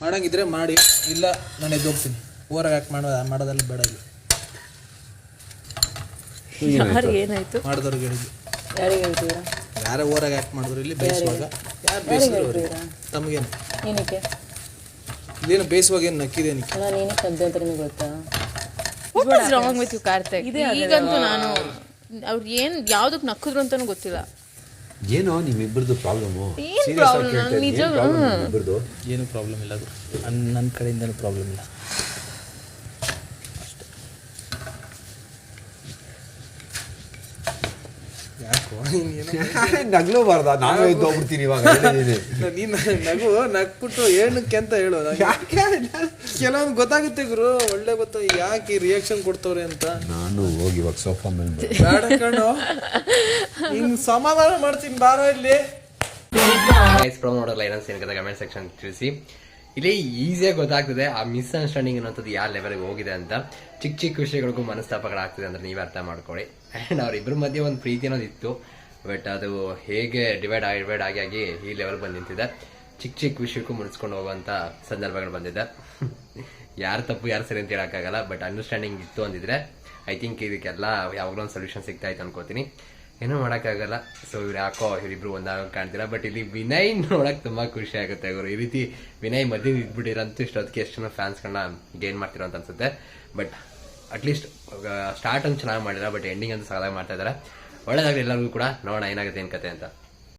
ಮಾಡಂಗಿದ್ರೆ ಮಾಡಿ ಇಲ್ಲ ನಾನು ಎದ್ದು ಹೋಗ್ತೀನಿ. ಯಾಕೆ ಮಾಡೋ ಮಾಡೋದಲ್ಲ ಬೇಡ ಇಲ್ಲ. ಯಾರು ಏನಾಯ್ತು? ಮಾಡಿದವ್ರಿಗೆ ಹೇಳಿದ್ವಿ. ಯಾರಿಗೆ ಹೇಳ್ತೀರಾ? ಯಾರೇ ಯಾಕೆ ಮಾಡಿದ್ರು ಇಲ್ಲಿ ಬೇಯಿಸುವಾಗ. ಯಾರು ಬೇಯಿಸಿದ್ರು ಅವ್ರಿಗೆ ತಮಗೇನು? ಏನಕ್ಕೆ? ಇದೇನು ಬೇಯಿಸುವಾಗ ಏನು ನಕ್ಕಿದೇನು ಅಲ್ಲ ನೀನೇ ತಂದೆ ಅಂತ ನಿಮಗೆ ಗೊತ್ತಾ? What is wrong with you Karthik ಈಗಂತೂ ನಾನು ಅವ್ರು ಏನ್ ಯಾವ್ದಕ್ ನಕ್ಕಿದ್ರು ಅಂತಾನು ಗೊತ್ತಿಲ್ಲ. ಏನೋ ನಿಮ್ಮಿಬ್ಬರದು ಪ್ರಾಬ್ಲಮ್ಮು ಸೀರಿಯಸ್ ಆಗಿ ಕೇಳ್ತಾ ನಿಜ ಇಬ್ಬರದು ಏನು ಪ್ರಾಬ್ಲಮ್ ಇಲ್ಲ ಅದು. ನನ್ನ ನನ್ನ ಕಡೆಯಿಂದನೂ ಪ್ರಾಬ್ಲಮ್ ಇಲ್ಲ ಯಾಕೋ ನೀನು ನಗ್ಲೂಬಾರ್ದ ನಾನು ಎದ್ದು ಹೋಗ್ಬಿಡ್ತೀನಿ ಇವಾಗ. ನೀನು ನಗು ನಗ್ಬಿಟ್ಟು ಏನಕ್ಕೆ ಅಂತ ಹೇಳು. ಕೆಲವೊಂದು ಗೊತ್ತಾಗುತ್ತೆ ಗುರು. ಒಳ್ಳೆ ಗೊತ್ತ. ಯಾಕೆ ರಿಯಾಕ್ಷನ್ ಕೊಡ್ತವ್ರೆ ಅಂತ? ನಾನು ಹೋಗಿ ಇವಾಗ ಸೋಫಾ ಮೇಲೆ ಬೇಡ ಕಣು. ಹಿಂಗ್ ಸಮಾಧಾನ ಮಾಡ್ತೀನಿ ಬಾರೋ ಇಲ್ಲಿ. ಗೈಸ್ ಪ್ರೋ ನೋಡೋಲ್ಲ ಏನಂತ ಕಮೆಂಟ್ ಸೆಕ್ಷನ್ ತಿಳಿಸಿ. ಇಲ್ಲಿ ಈಸಿಯಾಗಿ ಗೊತ್ತಾಗ್ತದೆ, ಆ ಮಿಸ್ ಅಂಡರ್ಸ್ಟ್ಯಾಂಡಿಂಗ್ ಅನ್ನೋಂಥದ್ದು ಯಾವ ಲೆವೆಲ್ಗೆ ಹೋಗಿದೆ ಅಂತ. ಚಿಕ್ಕ ಚಿಕ್ಕ ವಿಷಯಗಳಿಗೂ ಮನಸ್ತಾಪಗಳಾಗ್ತದೆ ಅಂದ್ರೆ ನೀವೇ ಅರ್ಥ ಮಾಡ್ಕೊಳ್ಳಿ. ಆ್ಯಂಡ್ ಅವರಿಬ್ಬರ ಮಧ್ಯೆ ಒಂದು ಪ್ರೀತಿ ಅನ್ನೋದು ಇತ್ತು. ಬಟ್ ಅದು ಹೇಗೆ ಡಿವೈಡ್ ಆಗಿ ಡಿವೈಡ್ ಆಗಿ ಆಗಿ ಈ ಲೆವೆಲ್ ಬಂದು ನಿಂತಿದೆ. ಚಿಕ್ಕ ಚಿಕ್ಕ ವಿಷಯಕ್ಕೂ ಮುನ್ಸ್ಕೊಂಡು ಹೋಗುವಂಥ ಸಂದರ್ಭಗಳು ಬಂದಿದೆ. ಯಾರು ತಪ್ಪು, ಯಾರು ಸರಿ ಅಂತ ಹೇಳೋಕ್ಕಾಗಲ್ಲ. ಬಟ್ ಅಂಡರ್ಸ್ಟ್ಯಾಂಡಿಂಗ್ ಇತ್ತು ಅಂದಿದ್ರೆ ಐ ಥಿಂಕ್ ಇದಕ್ಕೆಲ್ಲ ಯಾವಾಗಲೂ ಒಂದು ಸೊಲ್ಯೂಷನ್ ಸಿಗ್ತಾ ಇತ್ತು ಅನ್ಕೋತೀನಿ. ಏನೂ ಮಾಡೋಕ್ಕಾಗಲ್ಲ. ಸೊ ಇವ್ರು ಯಾಕೋ, ಇವರಿಬ್ರು ಒಂದಾಗ ಕಾಣ್ತಿಲ್ಲ. ಬಟ್ ಇಲ್ಲಿ ವಿನಯ್ ನೋಡೋಕೆ ತುಂಬ ಖುಷಿ ಆಗುತ್ತೆ ಅವರು ಈ ರೀತಿ ವಿನಯ್ ಮಧ್ಯೆ ಇದ್ಬಿಟ್ಟಿರಂತೂ ಇಷ್ಟೊತ್ತಿಗೆ ಎಷ್ಟು ಜನ ಫ್ಯಾನ್ಸ್ಗಳನ್ನ ಗೇನ್ ಮಾಡ್ತಿರೋ ಅಂತ ಅನ್ಸುತ್ತೆ. ಬಟ್ ಅಟ್ಲೀಸ್ಟ್ ಸ್ಟಾರ್ಟ್ ಅಂತ ಚೆನ್ನಾಗಿ ಮಾಡಿಲ್ಲ ಬಟ್ ಎಂಡಿಂಗ್ ಅಂತ ಸಾಲ ಮಾಡ್ತಾ ಇದ್ದಾರೆ ಒಳ್ಳೇದಾಗಲಿ ಎಲ್ಲರಿಗೂ ಕೂಡ. ನೋಡೋಣ ಏನಾಗುತ್ತೆ ಏನು ಕತೆ ಅಂತ.